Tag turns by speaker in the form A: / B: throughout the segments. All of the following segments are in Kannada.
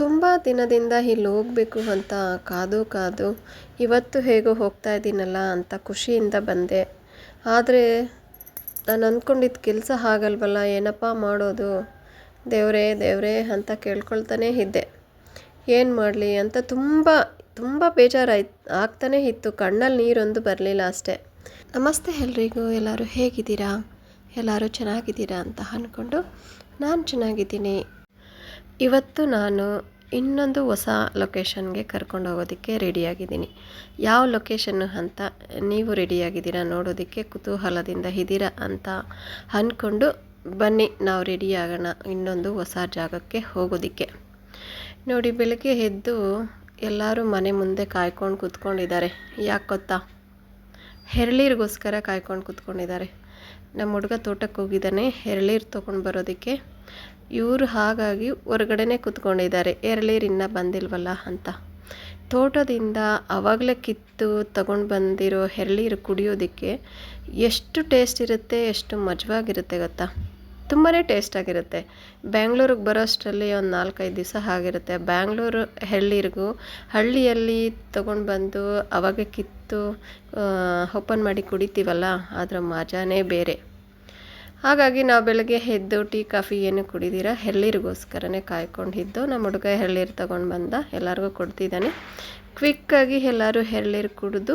A: ತುಂಬ ದಿನದಿಂದ ಇಲ್ಲಿ ಹೋಗಬೇಕು ಅಂತ ಕಾದು ಕಾದು ಇವತ್ತು ಹೇಗೋ ಹೋಗ್ತಾ ಇದ್ದೀನಲ್ಲ ಅಂತ ಖುಷಿಯಿಂದ ಬಂದೆ. ಆದರೆ ನಾನು ಅಂದ್ಕೊಂಡಿದ್ದ ಕೆಲಸ ಆಗಲ್ವಲ್ಲ ಏನಪ್ಪ ಮಾಡೋದು? ದೇವರೇ ದೇವರೇ ಅಂತ ಕೇಳ್ಕೊಳ್ತಾನೇ ಇದ್ದೆ. ಏನು ಮಾಡಲಿ ಅಂತ ತುಂಬ ತುಂಬ ಬೇಜಾರಾಯ್ತು ಆಗ್ತಾನೇ ಇತ್ತು. ಕಣ್ಣಲ್ಲಿ ನೀರೊಂದು ಬರಲಿಲ್ಲ ಅಷ್ಟೇ. ನಮಸ್ತೆ ಎಲ್ರಿಗೂ. ಎಲ್ಲರೂ ಹೇಗಿದ್ದೀರಾ? ಎಲ್ಲರೂ ಚೆನ್ನಾಗಿದ್ದೀರಾ ಅಂತ ಅಂದ್ಕೊಂಡು ನಾನು ಚೆನ್ನಾಗಿದ್ದೀನಿ. ಇವತ್ತು ನಾನು ಇನ್ನೊಂದು ಹೊಸ ಲೊಕೇಶನ್ಗೆ ಕರ್ಕೊಂಡು ಹೋಗೋದಕ್ಕೆ ರೆಡಿಯಾಗಿದ್ದೀನಿ. ಯಾವ ಲೊಕೇಶನ್ನು ಅಂತ ನೀವು ರೆಡಿಯಾಗಿದ್ದೀರಾ ನೋಡೋದಕ್ಕೆ ಕುತೂಹಲದಿಂದ ಇದ್ದೀರಾ ಅಂತ ಅಂದ್ಕೊಂಡು ಬನ್ನಿ, ನಾವು ರೆಡಿಯಾಗೋಣ ಇನ್ನೊಂದು ಹೊಸ ಜಾಗಕ್ಕೆ ಹೋಗೋದಕ್ಕೆ. ನೋಡಿ, ಬೆಳಗ್ಗೆ ಎದ್ದು ಎಲ್ಲರೂ ಮನೆ ಮುಂದೆ ಕಾಯ್ಕೊಂಡು ಕೂತ್ಕೊಂಡಿದ್ದಾರೆ. ಯಾಕೆ ಗೊತ್ತಾ? ಹೆರಳೀರಿಗೋಸ್ಕರ ಕಾಯ್ಕೊಂಡು ಕೂತ್ಕೊಂಡಿದ್ದಾರೆ. ನಮ್ಮ ಹುಡುಗ ತೋಟಕ್ಕೆ ಹೋಗಿದ್ದಾನೆ, ಹೆರಳೀರು ತೊಗೊಂಡು ಬರೋದಕ್ಕೆ. ಇವರು ಹಾಗಾಗಿ ಹೊರಗಡೆನೇ ಕೂತ್ಕೊಂಡಿದ್ದಾರೆ. ಎರಳೀರು ಇನ್ನೂ ಬಂದಿಲ್ವಲ್ಲ ಅಂತ. ತೋಟದಿಂದ ಆವಾಗಲೇ ಕಿತ್ತು ತಗೊಂಡು ಬಂದಿರೋ ಎರಳೀರು ಕುಡಿಯೋದಕ್ಕೆ ಎಷ್ಟು ಟೇಸ್ಟ್ ಇರುತ್ತೆ, ಎಷ್ಟು ಮಜವಾಗಿರುತ್ತೆ ಗೊತ್ತಾ? ತುಂಬಾ ಟೇಸ್ಟಾಗಿರುತ್ತೆ ಬ್ಯಾಂಗ್ಳೂರಿಗೆ ಬರೋಷ್ಟರಲ್ಲಿ ಒಂದು ನಾಲ್ಕೈದು ದಿವಸ ಆಗಿರುತ್ತೆ. ಬ್ಯಾಂಗ್ಳೂರು ಹಳ್ಳಿರಿಗೂ ಹಳ್ಳಿಯಲ್ಲಿ ತೊಗೊಂಡು ಬಂದು ಅವಾಗ ಕಿತ್ತು ಓಪನ್ ಮಾಡಿ ಕುಡಿತೀವಲ್ಲ, ಅದರ ಮಜಾನೇ ಬೇರೆ. ಹಾಗಾಗಿ ನಾವು ಬೆಳಗ್ಗೆ ಎದ್ದು ಟೀ ಕಾಫಿ ಏನು ಕುಡಿದಿರ? ಎಳ್ಳೀರಿಗೋಸ್ಕರನೇ ಕಾಯ್ಕೊಂಡಿದ್ದು ನಮ್ಮ ಹುಡುಗ ಎಳ್ಳೀರು ತೊಗೊಂಡು ಬಂದ. ಎಲ್ಲರಿಗೂ ಕೊಡ್ತಿದ್ದಾನೆ. ಕ್ವಿಕ್ಕಾಗಿ ಎಲ್ಲರೂ ಎಳ್ಳೀರು ಕುಡಿದು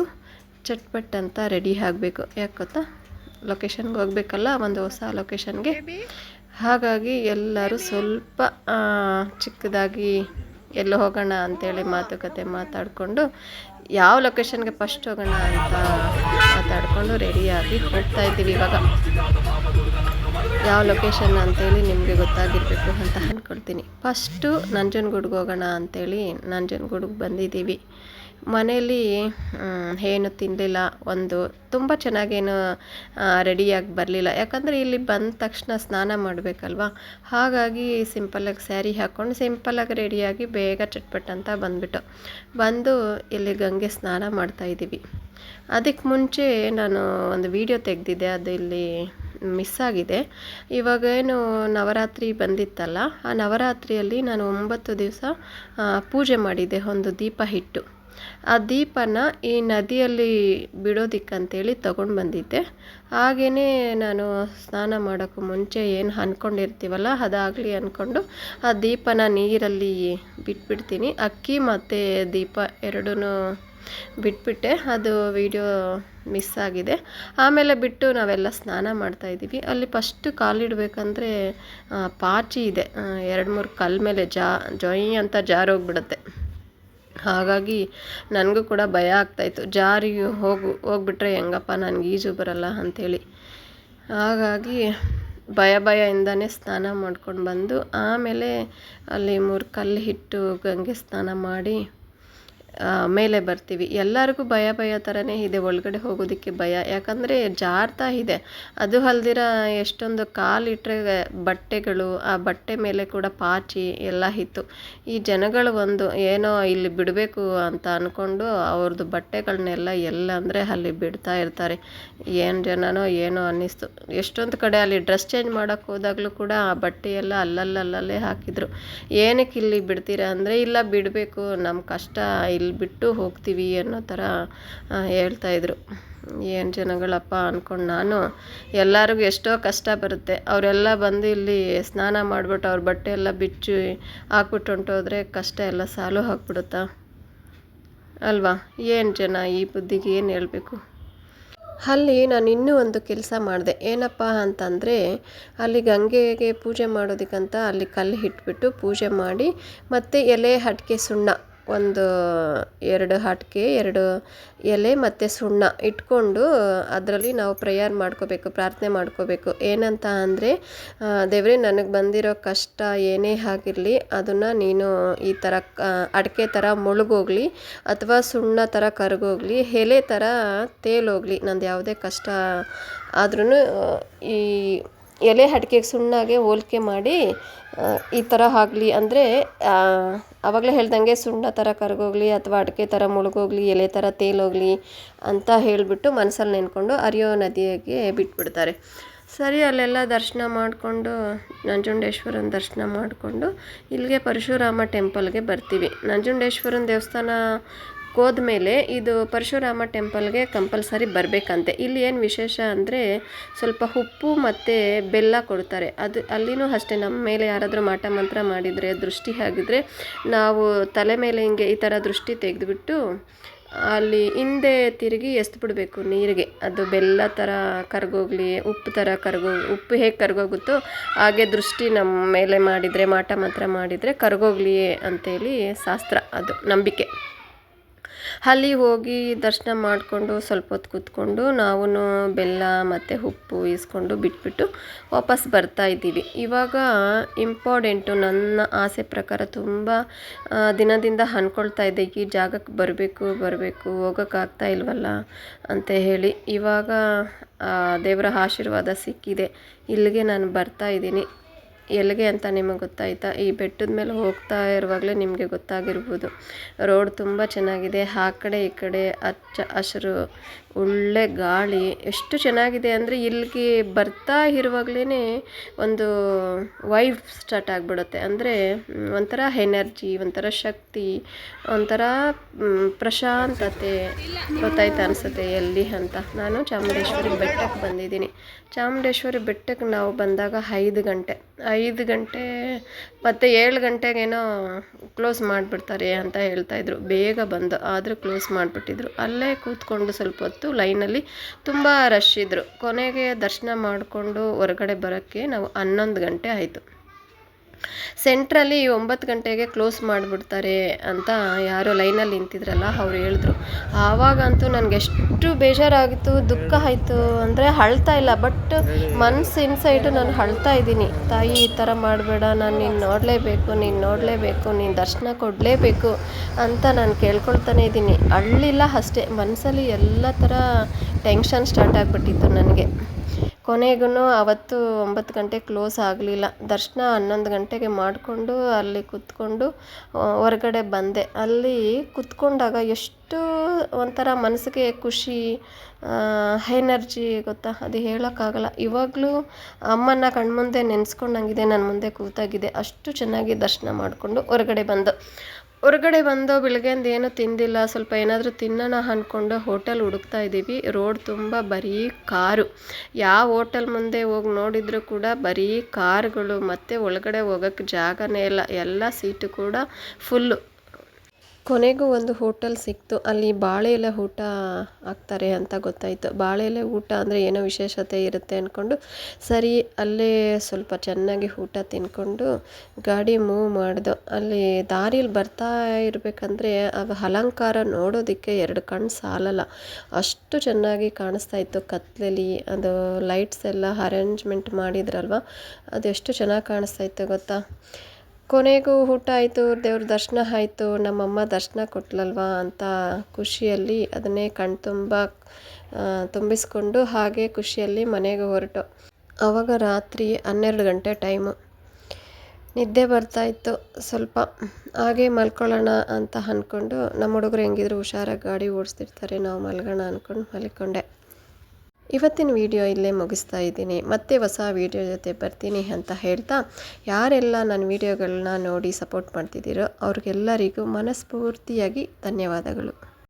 A: ಚಟ್ಪಟ್ ಅಂತ ರೆಡಿ ಆಗಬೇಕು. ಯಾಕೆ ಗೊತ್ತಾ? ಲೊಕೇಶನ್ಗೆ ಹೋಗ್ಬೇಕಲ್ಲ ಒಂದು ಹೊಸ ಲೊಕೇಶನ್ಗೆ ಹಾಗಾಗಿ ಎಲ್ಲರೂ ಸ್ವಲ್ಪ ಚಿಕ್ಕದಾಗಿ ಎಲ್ಲಿ ಹೋಗೋಣ ಅಂತೇಳಿ ಮಾತುಕತೆ ಮಾತಾಡಿಕೊಂಡು ಯಾವ ಲೊಕೇಶನ್ಗೆ ಫಸ್ಟ್ ಹೋಗೋಣ ಅಂತ ಮಾತಾಡಿಕೊಂಡು ರೆಡಿಯಾಗಿ ಹೋಗ್ತಾ ಇದ್ದೀವಿ ಇವಾಗ. ಯಾವ ಲೊಕೇಶನ್ ಅಂತೇಳಿ ನಿಮಗೆ ಗೊತ್ತಾಗಿರಬೇಕು ಅಂತ ಅಂದ್ಕೊಳ್ತೀನಿ ಫಸ್ಟು ನಂಜನಗೂಡ್ಗೆ ಹೋಗೋಣ ಅಂತೇಳಿ ನಂಜನಗೂಡ್ಗೆ ಬಂದಿದ್ದೀವಿ. ಮನೇಲಿ ಮ್, ಏನು ತಿನ್ನಲಿಲ್ಲ ಒಂದು ತುಂಬ ಚೆನ್ನಾಗೇನು ರೆಡಿಯಾಗಿ ಬರಲಿಲ್ಲ. ಯಾಕಂದರೆ ಇಲ್ಲಿ ಬಂದ ತಕ್ಷಣ ಸ್ನಾನ ಮಾಡಬೇಕಲ್ವ? ಹಾಗಾಗಿ ಸಿಂಪಲಾಗಿ ಸ್ಯಾರಿ ಹಾಕ್ಕೊಂಡು ಸಿಂಪಲಾಗಿ ರೆಡಿಯಾಗಿ ಬೇಗ ಚಟ್ಪಟ್ ಅಂತ ಬಂದ್ಬಿಟ್ಟು ಬಂದು ಇಲ್ಲಿ ಗಂಗೆ ಸ್ನಾನ ಮಾಡ್ತಾಯಿದ್ದೀವಿ ಅದಕ್ಕೆ ಮುಂಚೆ ನಾನು ಒಂದು ವಿಡಿಯೋ ತೆಗೆದಿದ್ದೆ, ಅದು ಇಲ್ಲಿ ಮಿಸ್ ಆಗಿದೆ. ಇವಾಗ ಏನು ನವರಾತ್ರಿ ಬಂದಿತ್ತಲ್ಲ, ಆ ನವರಾತ್ರಿಯಲ್ಲಿ ನಾನು ಒಂಬತ್ತು ದಿವಸ ಪೂಜೆ ಮಾಡಿದ್ದೆ, ಒಂದು ದೀಪ ಇಟ್ಟು ಆ ದೀಪನ ಈ ನದಿಯಲ್ಲಿ ಬಿಡೋದಿಕ್ಕಂತೇಳಿ ತಗೊಂಡು ಬಂದಿದ್ದೆ. ಹಾಗೆಯೇ ನಾನು ಸ್ನಾನ ಮಾಡೋಕ್ಕೂ ಮುಂಚೆ ಏನು ಅಂದ್ಕೊಂಡಿರ್ತೀವಲ್ಲ ಅದಾಗಲಿ ಅಂದ್ಕೊಂಡು ಆ ದೀಪನ ನೀರಲ್ಲಿ ಬಿಟ್ಬಿಡ್ತೀನಿ. ಅಕ್ಕಿ ಮತ್ತು ದೀಪ ಎರಡೂ ಬಿಟ್ಬಿಟ್ಟೆ. ಅದು ವಿಡಿಯೋ ಮಿಸ್ ಆಗಿದೆ. ಆಮೇಲೆ ಬಿಟ್ಟು ನಾವೆಲ್ಲ ಸ್ನಾನ ಮಾಡ್ತಾಯಿದ್ದೀವಿ ಅಲ್ಲಿ ಫಸ್ಟ್ ಕಾಲಿಡಬೇಕಂದ್ರೆ ಪಾಚಿ ಇದೆ. ಎರಡು ಮೂರು ಕಲ್ಲ ಮೇಲೆ ಜಾ, ಜೊಯ್ ಅಂತ ಜಾರೋಗ್ಬಿಡುತ್ತೆ. ಹಾಗಾಗಿ ನನಗೂ ಕೂಡ ಭಯ ಆಗ್ತಾಯಿತ್ತು. ಜಾರಿ ಹೋಗು, ಹೋಗ್ಬಿಟ್ರೆ ಹೆಂಗಪ್ಪ, ನನಗೆ ಈಜು ಬರಲ್ಲ ಅಂಥೇಳಿ. ಹಾಗಾಗಿ ಭಯ ಭಯದಿಂದನೇ ಸ್ನಾನ ಮಾಡ್ಕೊಂಡು ಬಂದು ಆಮೇಲೆ ಅಲ್ಲಿ ಮೂರು ಕಲ್ಲು ಇಟ್ಟು ಗಂಗೆ ಸ್ನಾನ ಮಾಡಿ ಮೇಲೆ ಬರ್ತೀವಿ. ಎಲ್ಲರಿಗೂ ಭಯ ಭಯ ಥರನೇ ಇದೆ ಒಳಗಡೆ ಹೋಗೋದಕ್ಕೆ ಭಯ. ಯಾಕಂದರೆ ಜಾರ್ತಾ ಇದೆ. ಅದು ಅಲ್ದಿರ ಎಷ್ಟೊಂದು ಕಾಲಿಟ್ಟರೆ ಬಟ್ಟೆಗಳು, ಆ ಬಟ್ಟೆ ಮೇಲೆ ಕೂಡ ಪಾಚಿ ಎಲ್ಲ ಇತ್ತು. ಈ ಜನಗಳು ಒಂದು ಏನೋ ಇಲ್ಲಿ ಬಿಡಬೇಕು ಅಂತ ಅಂದ್ಕೊಂಡು ಅವ್ರದ್ದು ಬಟ್ಟೆಗಳನ್ನೆಲ್ಲ ಎಲ್ಲ ಅಂದರೆ ಅಲ್ಲಿ ಬಿಡ್ತಾ ಇರ್ತಾರೆ. ಏನು ಜನನೋ ಏನೋ ಅನ್ನಿಸ್ತು. ಎಷ್ಟೊಂದು ಕಡೆ ಅಲ್ಲಿ ಡ್ರೆಸ್ ಚೇಂಜ್ ಮಾಡೋಕ್ಕೆ ಹೋದಾಗಲೂ ಕೂಡ ಆ ಬಟ್ಟೆಯೆಲ್ಲ ಅಲ್ಲಲ್ಲಲ್ಲೇ ಹಾಕಿದರು. ಏನಕ್ಕೆ ಇಲ್ಲಿ ಬಿಡ್ತೀರಾ ಅಂದರೆ ಇಲ್ಲ ಬಿಡಬೇಕು ನಮ್ಮ ಕಷ್ಟ ಇಲ್ಲಿ ಬಿಟ್ಟು ಹೋಗ್ತೀವಿ ಅನ್ನೋ ಥರ ಹೇಳ್ತಾಯಿದ್ರು ಏನು ಜನಗಳಪ್ಪ ಅಂದ್ಕೊಂಡು ನಾನು, ಎಲ್ಲರಿಗೂ ಎಷ್ಟೋ ಕಷ್ಟ ಬರುತ್ತೆ. ಅವರೆಲ್ಲ ಬಂದು ಇಲ್ಲಿ ಸ್ನಾನ ಮಾಡಿಬಿಟ್ಟು ಅವ್ರ ಬಟ್ಟೆ ಎಲ್ಲ ಬಿಚ್ಚಿ ಹಾಕ್ಬಿಟ್ಟು ಹೊಂಟೋದ್ರೆ ಕಷ್ಟ ಎಲ್ಲ ಸಾಲು ಹಾಕ್ಬಿಡುತ್ತಾ ಅಲ್ವಾ? ಏನು ಜನ ಈ ಬುದ್ಧಿಗೆ ಏನು ಹೇಳಬೇಕು? ಅಲ್ಲಿ ನಾನು ಇನ್ನೂ ಒಂದು ಕೆಲಸ ಮಾಡಿದೆ. ಏನಪ್ಪ ಅಂತಂದರೆ, ಅಲ್ಲಿ ಗಂಗೆಗೆ ಪೂಜೆ ಮಾಡೋದಕ್ಕಂತ ಅಲ್ಲಿ ಕಲ್ಲು ಇಟ್ಬಿಟ್ಟು ಪೂಜೆ ಮಾಡಿ ಮತ್ತು ಎಲೆ ಅಡಿಕೆ ಸುಣ್ಣ ಒಂದು ಎರಡು ಅಡಿಕೆ ಎರಡು ಎಲೆ ಮತ್ತು ಸುಣ್ಣ ಇಟ್ಕೊಂಡು ಅದರಲ್ಲಿ ನಾವು ಪ್ರೇಯರ್ ಮಾಡ್ಕೋಬೇಕು, ಪ್ರಾರ್ಥನೆ ಮಾಡ್ಕೋಬೇಕು. ಏನಂತ ಅಂದರೆ ದೇವರೇ, ನನಗೆ ಬಂದಿರೋ ಕಷ್ಟ ಏನೇ ಆಗಿರಲಿ, ಅದನ್ನು ನೀನು ಈ ಥರ ಅಡಿಕೆ ಥರ ಮುಳುಗೋಗ್ಲಿ, ಅಥವಾ ಸುಣ್ಣ ಥರ ಕರಗೋಗ್ಲಿ, ಎಲೆ ಥರ ತೇಲೋಗಲಿ. ನಂದು ಯಾವುದೇ ಕಷ್ಟ ಆದ್ರೂ ಈ ಎಲೆ ಹಟ್ಕೆಗೆ ಸುಣ್ಣಗೆ ಹೋಲಿಕೆ ಮಾಡಿ ಈ ಥರ ಆಗಲಿ ಅಂದರೆ ಆವಾಗಲೇ ಹೇಳ್ದಂಗೆ ಸುಣ್ಣ ಥರ ಕರಗೋಗ್ಲಿ ಅಥವಾ ಅಡಿಕೆ ಥರ ಮುಳುಗೋಗ್ಲಿ, ಎಲೆ ಥರ ತೇಲೋಗಲಿ ಅಂತ ಹೇಳಿಬಿಟ್ಟು ಮನಸ್ಸಲ್ಲಿ ನೆನ್ಕೊಂಡು ಅರಿಯೋ ನದಿಯಾಗೆ ಬಿಟ್ಬಿಡ್ತಾರೆ. ಸರಿ, ಅಲ್ಲೆಲ್ಲ ದರ್ಶನ ಮಾಡಿಕೊಂಡು, ನಂಜುಂಡೇಶ್ವರನ ದರ್ಶನ ಮಾಡಿಕೊಂಡು ಇಲ್ಲಿಗೆ ಪರಶುರಾಮ ಟೆಂಪಲ್ಗೆ ಬರ್ತೀವಿ. ನಂಜುಂಡೇಶ್ವರನ ದೇವಸ್ಥಾನ ಹೋದ್ಮೇಲೆ ಇದು ಪರಶುರಾಮ ಟೆಂಪಲ್ಗೆ ಕಂಪಲ್ಸರಿ ಬರಬೇಕಂತೆ. ಇಲ್ಲಿ ಏನು ವಿಶೇಷ ಅಂದರೆ ಸ್ವಲ್ಪ ಉಪ್ಪು ಮತ್ತು ಬೆಲ್ಲ ಕೊಡ್ತಾರೆ. ಅದು ಅಲ್ಲಿನೂ ಅಷ್ಟೇ, ನಮ್ಮ ಮೇಲೆ ಯಾರಾದರೂ ಮಾಟ ಮಂತ್ರ ಮಾಡಿದರೆ, ದೃಷ್ಟಿ ಆಗಿದ್ರೆ ನಾವು ತಲೆ ಮೇಲೆ ಹಿಂಗೆ ಈ ಥರ ದೃಷ್ಟಿ ತೆಗೆದುಬಿಟ್ಟು ಅಲ್ಲಿ ಹಿಂದೆ ತಿರುಗಿ ಬಿಡಬೇಕು ನೀರಿಗೆ. ಅದು ಬೆಲ್ಲ ಥರ ಕರ್ಗೋಗ್ಲಿ, ಉಪ್ಪು ಥರ ಕರ್ಗೋ, ಉಪ್ಪು ಹೇಗೆ ಕರ್ಗೋಗುತ್ತೋ ಹಾಗೆ ದೃಷ್ಟಿ ನಮ್ಮ ಮೇಲೆ ಮಾಡಿದರೆ, ಮಾಟ ಮಾತ್ರ ಮಾಡಿದರೆ ಕರ್ಗೋಗ್ಲಿ ಅಂತೇಳಿ ಶಾಸ್ತ್ರ ಅದು, ನಂಬಿಕೆ. ಅಲ್ಲಿ ಹೋಗಿ ದರ್ಶನ ಮಾಡಿಕೊಂಡು ಸ್ವಲ್ಪ ಹೊತ್ತು ಕೂತ್ಕೊಂಡು ನಾವು ಬೆಲ್ಲ ಮತ್ತು ಉಪ್ಪು ಇಸ್ಕೊಂಡು ಬಿಟ್ಬಿಟ್ಟು ವಾಪಸ್ ಬರ್ತಾ ಇದ್ದೀವಿ. ಇವಾಗ ಇಂಪಾರ್ಟೆಂಟು ನನ್ನ ಆಸೆ ಪ್ರಕಾರ ತುಂಬ ದಿನದಿಂದ ಅಂದ್ಕೊಳ್ತಾ ಇದ್ದೆ ಈ ಜಾಗಕ್ಕೆ ಬರಬೇಕು ಬರಬೇಕು ಹೋಗೋಕ್ಕಾಗ್ತಾ ಇಲ್ವಲ್ಲ ಅಂತ ಹೇಳಿ ಇವಾಗ ದೇವರ ಆಶೀರ್ವಾದ ಸಿಕ್ಕಿದೆ. ಇಲ್ಲಿಗೆ ನಾನು ಬರ್ತಾ ಇದ್ದೀನಿ. ಎಲ್ಲಿಗೆ ಅಂತ ನಿಮಗೆ ಗೊತ್ತಾಯ್ತಾ? ಈ ಬೆಟ್ಟದ ಮೇಲೆ ಹೋಗ್ತಾ ಇರುವಾಗಲೇ ನಿಮಗೆ ಗೊತ್ತಾಗಿರ್ಬೋದು. ರೋಡ್ ತುಂಬ ಚೆನ್ನಾಗಿದೆ. ಆ ಕಡೆ ಈ ಕಡೆ ಹಚ್ಚ ಹಸಿರು, ಒಳ್ಳೆ ಗಾಳಿ. ಎಷ್ಟು ಚೆನ್ನಾಗಿದೆ ಅಂದರೆ ಇಲ್ಲಿಗೆ ಬರ್ತಾ ಇರುವಾಗಲೇ ಒಂದು ವೈಬ್ ಸ್ಟಾರ್ಟ್ ಆಗಿಬಿಡುತ್ತೆ. ಅಂದರೆ ಒಂಥರ ಎನರ್ಜಿ ಒಂಥರ ಶಕ್ತಿ, ಒಂಥರ ಪ್ರಶಾಂತತೆ ಗೊತ್ತಾಯ್ತು ಅನಿಸುತ್ತೆ ಎಲ್ಲಿ ಅಂತ. ನಾನು ಚಾಮುಂಡೇಶ್ವರಿ ಬೆಟ್ಟಕ್ಕೆ ಬಂದಿದ್ದೀನಿ. ಚಾಮುಂಡೇಶ್ವರಿ ಬೆಟ್ಟಕ್ಕೆ ನಾವು ಬಂದಾಗ ಐದು ಗಂಟೆ. ಐದು ಗಂಟೆ ಮತ್ತು ಏಳು ಗಂಟೆಗೇನೋ ಕ್ಲೋಸ್ ಮಾಡಿಬಿಡ್ತಾರೆ ಅಂತ ಹೇಳ್ತಾಯಿದ್ರು ಬೇಗ ಬಂದು ಆದರೂ ಕ್ಲೋಸ್ ಮಾಡಿಬಿಟ್ಟಿದ್ರು. ಅಲ್ಲೇ ಕೂತ್ಕೊಂಡು ಸ್ವಲ್ಪ ಹೊತ್ತು ಲೈನಲ್ಲಿ ತುಂಬ ರಶ್ ಇದ್ದರು ಕೊನೆಗೆ ದರ್ಶನ ಮಾಡಿಕೊಂಡು ಹೊರಗಡೆ ಬರೋಕ್ಕೆ ನಾವು ಹನ್ನೊಂದು ಗಂಟೆ ಆಯಿತು. ಸೆಂಟ್ರಲ್ಲಿ ಒಂಬತ್ತು ಗಂಟೆಗೆ ಕ್ಲೋಸ್ ಮಾಡಿಬಿಡ್ತಾರೆ ಅಂತ ಯಾರೋ ಲೈನಲ್ಲಿ ನಿಂತಿದ್ರಲ್ಲ, ಅವ್ರು ಹೇಳಿದ್ರು. ಆವಾಗಂತೂ ನನಗೆ ಎಷ್ಟು ಬೇಜಾರಾಗಿತ್ತು, ದುಃಖ ಆಯಿತು ಅಂದರೆ ಅಳ್ತಾ ಇಲ್ಲ. ಬಟ್ ಮನ್ಸು ಇನ್ಸೈಡು ನಾನು ಅಳ್ತಾ ಇದ್ದೀನಿ. ತಾಯಿ ಈ ಥರ ಮಾಡಬೇಡ, ನಾನು ನೀನು ನೋಡಲೇಬೇಕು ನೀನು ನೋಡಲೇಬೇಕು, ನೀನು ದರ್ಶನ ಕೊಡಲೇಬೇಕು ಅಂತ ನಾನು ಕೇಳ್ಕೊಳ್ತಾನೆ ಇದ್ದೀನಿ. ಅಳ್ಳಿಲ್ಲ ಅಷ್ಟೇ ಮನಸ್ಸಲ್ಲಿ ಎಲ್ಲ ಥರ ಟೆನ್ಷನ್ ಸ್ಟಾರ್ಟ್ ಆಗಿಬಿಟ್ಟಿತ್ತು ನನಗೆ. ಕೊನೆಗೂ ಅವತ್ತು ಒಂಬತ್ತು ಗಂಟೆ ಕ್ಲೋಸ್ ಆಗಲಿಲ್ಲ. ದರ್ಶನ ಹನ್ನೊಂದು ಗಂಟೆಗೆ ಮಾಡಿಕೊಂಡು ಅಲ್ಲಿ ಕೂತ್ಕೊಂಡು ಹೊರಗಡೆ ಬಂದೆ. ಅಲ್ಲಿ ಕೂತ್ಕೊಂಡಾಗ ಎಷ್ಟು ಒಂಥರ ಮನಸ್ಸಿಗೆ ಖುಷಿ ಎನರ್ಜಿ ಗೊತ್ತಾ? ಅದು ಹೇಳೋಕ್ಕಾಗಲ್ಲ. ಇವಾಗಲೂ ಅಮ್ಮನ ಕಣ್ಮುಂದೆ ನೆನೆಸ್ಕೊಂಡಂಗಿದೆ ನನ್ನ ಮುಂದೆ ಕೂತಾಗಿದೆ. ಅಷ್ಟು ಚೆನ್ನಾಗಿ ದರ್ಶನ ಮಾಡಿಕೊಂಡು ಹೊರಗಡೆ ಬಂದು. ಹೊರಗಡೆ ಬಂದು ಬೆಳಗ್ಗೆಯಿಂದ ಏನೂ ತಿಂದಿಲ್ಲ, ಸ್ವಲ್ಪ ಏನಾದರೂ ತಿನ್ನೋಣ ಅಂದ್ಕೊಂಡು ಹೋಟೆಲ್ ಹುಡುಕ್ತಾ ಇದ್ದೀವಿ. ರೋಡ್ ತುಂಬ ಬರೀ ಕಾರು. ಯಾವ ಹೋಟೆಲ್ ಮುಂದೆ ಹೋಗಿ ನೋಡಿದರೂ ಕೂಡ ಬರೀ ಕಾರುಗಳು, ಮತ್ತು ಒಳಗಡೆ ಹೋಗೋಕ್ಕೆ ಜಾಗನೇ ಇಲ್ಲ. ಎಲ್ಲ ಸೀಟು ಕೂಡ ಫುಲ್ಲು ಕೊನೆಗೂ ಒಂದು ಹೋಟೆಲ್ ಸಿಕ್ತು. ಅಲ್ಲಿ ಬಾಳೆ ಎಲೆ ಊಟ ಹಾಕ್ತಾರೆ ಅಂತ ಗೊತ್ತಾಯಿತು. ಬಾಳೆ ಎಲೆ ಊಟ ಅಂದರೆ ಏನೋ ವಿಶೇಷತೆ ಇರುತ್ತೆ ಅಂದ್ಕೊಂಡು ಸರಿ, ಅಲ್ಲೇ ಸ್ವಲ್ಪ ಚೆನ್ನಾಗಿ ಊಟ ತಿಂದ್ಕೊಂಡು ಗಾಡಿ ಮೂವ್ ಮಾಡಿದೋ. ಅಲ್ಲಿ ದಾರಿಲಿ ಬರ್ತಾ ಇರಬೇಕಂದ್ರೆ ಅದು ಅಲಂಕಾರ ನೋಡೋದಕ್ಕೆ ಎರಡು ಕಣ್ಣು ಸಾಲಲ್ಲ. ಅಷ್ಟು ಚೆನ್ನಾಗಿ ಕಾಣಿಸ್ತಾ ಇತ್ತು ಕತ್ಲಲ್ಲಿ. ಅದು ಲೈಟ್ಸ್ ಎಲ್ಲ ಅರೇಂಜ್ಮೆಂಟ್ ಮಾಡಿದ್ರಲ್ವ? ಅದೆಷ್ಟು ಚೆನ್ನಾಗಿ ಕಾಣಿಸ್ತಾ ಇತ್ತು ಗೊತ್ತಾ? ಕೊನೆಗೂ ಊಟ ಆಯಿತು, ದೇವ್ರ ದರ್ಶನ ಆಯಿತು, ನಮ್ಮಮ್ಮ ದರ್ಶನ ಕೊಟ್ಲಲ್ವಾ ಅಂತ ಖುಷಿಯಲ್ಲಿ ಅದನ್ನೇ ಕಣ್ತುಂಬ ತುಂಬಿಸ್ಕೊಂಡು ಹಾಗೆ ಖುಷಿಯಲ್ಲಿ ಮನೆಗೆ ಹೊರಟು. ಆವಾಗ ರಾತ್ರಿ ಹನ್ನೆರಡು ಗಂಟೆ ಟೈಮು ನಿದ್ದೆ ಬರ್ತಾಯಿತ್ತು ಸ್ವಲ್ಪ. ಹಾಗೆ ಮಲ್ಕೊಳ್ಳೋಣ ಅಂತ ಅಂದ್ಕೊಂಡು ನಮ್ಮ ಹುಡುಗರು ಹೆಂಗಿದ್ರು, ಹುಷಾರಾಗಿ ಗಾಡಿ ಓಡಿಸ್ತಿರ್ತಾರೆ, ನಾವು ಮಲ್ಗೋಣ ಅಂದ್ಕೊಂಡು ಮಲ್ಕೊಂಡೆ. ಇವತ್ತಿನ ವಿಡಿಯೋ ಇಲ್ಲೇ ಮುಗಿಸ್ತಾ ಇದ್ದೀನಿ. ಮತ್ತೆ ಹೊಸ ವಿಡಿಯೋ ಜೊತೆ ಬರ್ತೀನಿ ಅಂತ ಹೇಳ್ತಾ ಯಾರೆಲ್ಲ ನನ್ನ ವಿಡಿಯೋಗಳನ್ನ ನೋಡಿ ಸಪೋರ್ಟ್ ಮಾಡ್ತಿದ್ದೀರೋ ಅವ್ರಿಗೆಲ್ಲರಿಗೂ ಮನಸ್ಫೂರ್ತಿಯಾಗಿ ಧನ್ಯವಾದಗಳು.